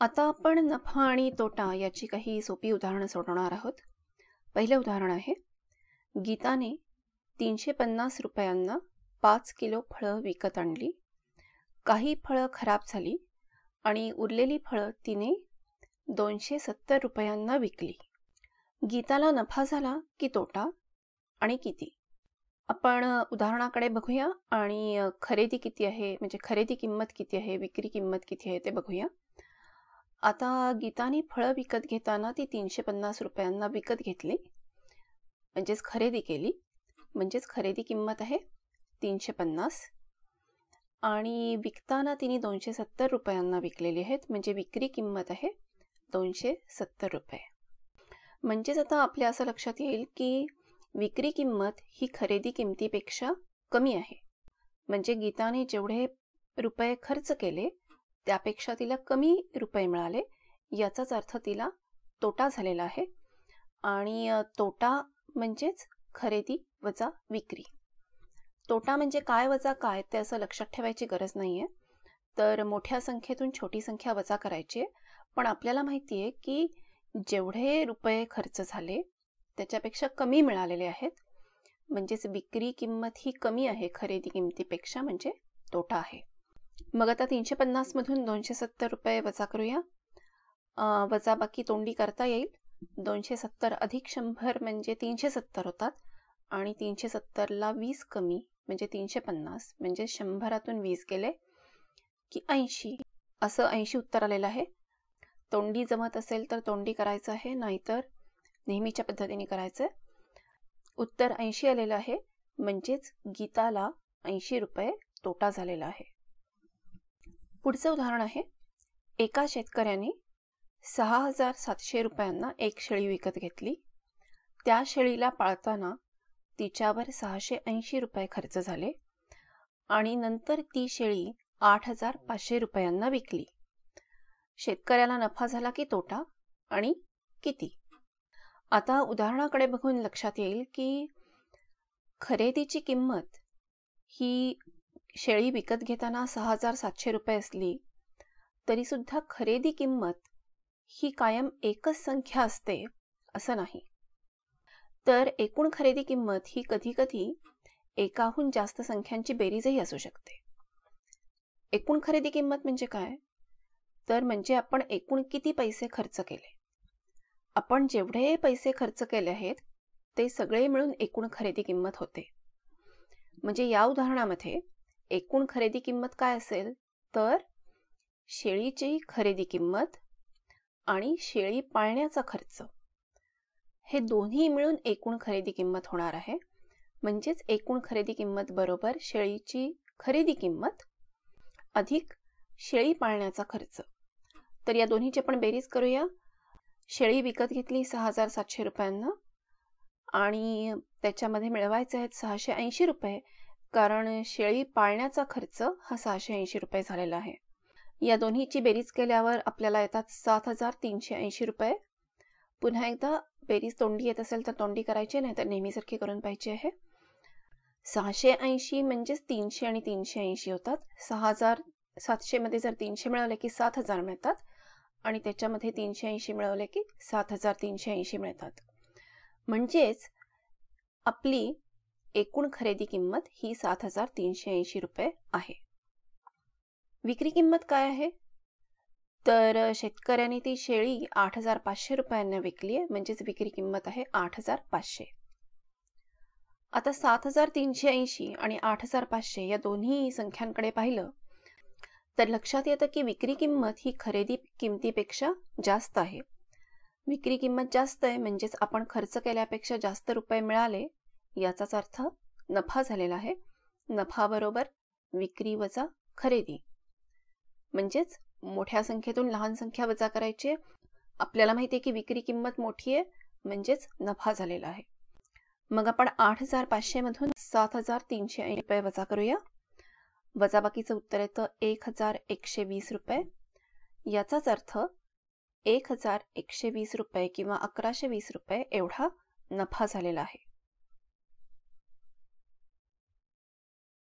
आता आपण नफा आणि तोटा याची काही सोपी उदाहरणं सोडवणार आहोत. पहिलं उदाहरण आहे गीताने तीनशे पन्नास रुपयांना पाच किलो फळं विकत आणली. काही फळं खराब झाली आणि उरलेली फळं तिने दोनशे सत्तर रुपयांना विकली. गीताला नफा झाला की तोटा आणि किती? आपण उदाहरणाकडे बघूया आणि खरेदी किती आहे म्हणजे खरेदी किंमत किती आहे विक्री किंमत किती आहे ते बघूया. आता गीताने फळं विकत घेताना ती तीनशे पन्नास रुपयांना विकत घेतली. म्हणजेच खरेदी केली. म्हणजेच खरेदी किंमत आहे तीनशे पन्नास. आणि विकताना तिने दोनशे सत्तर रुपयांना विकलेली आहेत. म्हणजे विक्री किंमत आहे दोनशे सत्तर रुपये. म्हणजेच आता आपल्या असं लक्षात येईल की विक्री किंमत ही खरेदी किमतीपेक्षा कमी आहे. म्हणजे गीताने जेवढे रुपये खर्च केले त्यापेक्षा तिला कमी रुपये मिळाले. याचाच अर्थ तिला तोटा झालेला आहे. आणि तोटा म्हणजेच खरेदी वजा विक्री. तोटा म्हणजे काय वजा काय ते असं लक्षात ठेवायची गरज नाही आहे तर मोठ्या संख्येतून छोटी संख्या वजा करायची आहे. पण आपल्याला माहिती आहे की जेवढे रुपये खर्च झाले त्याच्यापेक्षा कमी मिळालेले आहेत. म्हणजेच विक्री किंमत ही कमी आहे खरेदी किमतीपेक्षा म्हणजे तोटा आहे. मग आता तीनशे पन्नासमधून दोनशे सत्तर रुपये वजा करूया. वजा बाकी तोंडी करता येईल. दोनशे सत्तर अधिक शंभर म्हणजे तीनशे सत्तर होतात. आणि तीनशे सत्तरला वीस कमी म्हणजे तीनशे पन्नास म्हणजे शंभरातून वीस गेले की ऐंशी. असं ऐंशी उत्तर आलेलं आहे. तोंडी जमत असेल तर तोंडी करायचं आहे नाहीतर नेहमीच्या पद्धतीने करायचं आहे. उत्तर ऐंशी आलेलं आहे. म्हणजेच गीताला ऐंशी रुपये तोटा झालेला आहे. पुढचं उदाहरण आहे. एका शेतकऱ्याने सहा हजार सातशे रुपयांना एक शेळी विकत घेतली. त्या शेळीला पाळताना तिच्यावर सहाशे ऐंशी रुपये खर्च झाले आणि नंतर ती शेळी आठ हजार पाचशे रुपयांना विकली. शेतकऱ्याला नफा झाला की तोटा आणि किती? आता उदाहरणाकडे बघून लक्षात येईल की खरेदीची किंमत ही शेळी विकत घेताना सहा हजार सातशे रुपये असली तरीसुद्धा खरेदी किंमत ही कायम एकच संख्या असते असं नाही. तर एकूण खरेदी किंमत ही कधीकधी एकाहून जास्त संख्यांची बेरीजही असू शकते. एकूण खरेदी किंमत म्हणजे काय? तर म्हणजे आपण एकूण किती पैसे खर्च केले? आपण जेवढे पैसे खर्च केले आहेत ते सगळे मिळून एकूण खरेदी किंमत होते. म्हणजे या उदाहरणामध्ये एकूण खरेदी किंमत काय असेल? तर शेळीची खरेदी किंमत आणि शेळी पाळण्याचा खर्च. हे दोन्ही मिळून एकूण खरेदी किंमत होणार आहे. म्हणजेच एकूण खरेदी किंमत बरोबर शेळीची खरेदी किंमत अधिक शेळी पाळण्याचा खर्च. तर या दोन्हीची आपण बेरीज करूया. शेळी विकत घेतली सहा हजार सातशे रुपयांना आणि त्याच्यामध्ये मिळवायचे आहेत सहाशे ऐंशी रुपये. कारण शेळी पाळण्याचा खर्च हा सहाशे ऐंशी रुपये झालेला आहे. या दोन्हीची बेरीज केल्यावर आपल्याला येतात सात हजार तीनशे ऐंशी रुपये. पुन्हा एकदा बेरीज तोंडी येत असेल तर तोंडी करायची नाही तर नेहमीसारखी करून पाहिजे आहे. सहाशे ऐंशी म्हणजेच तीनशे आणि तीनशे ऐंशी होतात. सहा हजार सातशेमध्ये जर तीनशे मिळवले की सात हजार मिळतात आणि त्याच्यामध्ये तीनशे ऐंशी मिळवले की सात हजार तीनशे ऐंशी मिळतात. म्हणजेच आपली एकूण खरेदी किंमत ही सात हजार तीनशे ऐंशी रुपये आहे. विक्री किंमत काय आहे? तर शेतकऱ्याने ती शेळी आठ हजार पाचशे रुपयांना विकली आहे म्हणजेच विक्री किंमत आहे आठ हजार पाचशे. आता सात हजार तीनशे ऐंशी आणि आठ हजार पाचशे या दोन्ही संख्यांकडे पाहिलं तर लक्षात येतं की विक्री किंमत ही खरेदी किमतीपेक्षा जास्त आहे. विक्री किंमत जास्त आहे म्हणजेच आपण खर्च केल्यापेक्षा जास्त रुपये मिळाले याचाच अर्थ नफा झालेला आहे. नफा बरोबर विक्री वजा खरेदी. म्हणजेच मोठ्या संख्येतून लहान संख्या वजा करायची आपल्याला माहिती आहे की विक्री किंमत मोठी आहे म्हणजेच नफा झालेला आहे. मग आपण आठ हजार पाचशेमधून सात हजार तीनशे रुपये वजा करूया. वजाबाकीचं उत्तर येतं एक हजार एकशे वीस रुपये. याचाच अर्थ एक हजार एकशे वीस रुपये किंवा अकराशे वीस रुपये एवढा नफा झालेला आहे.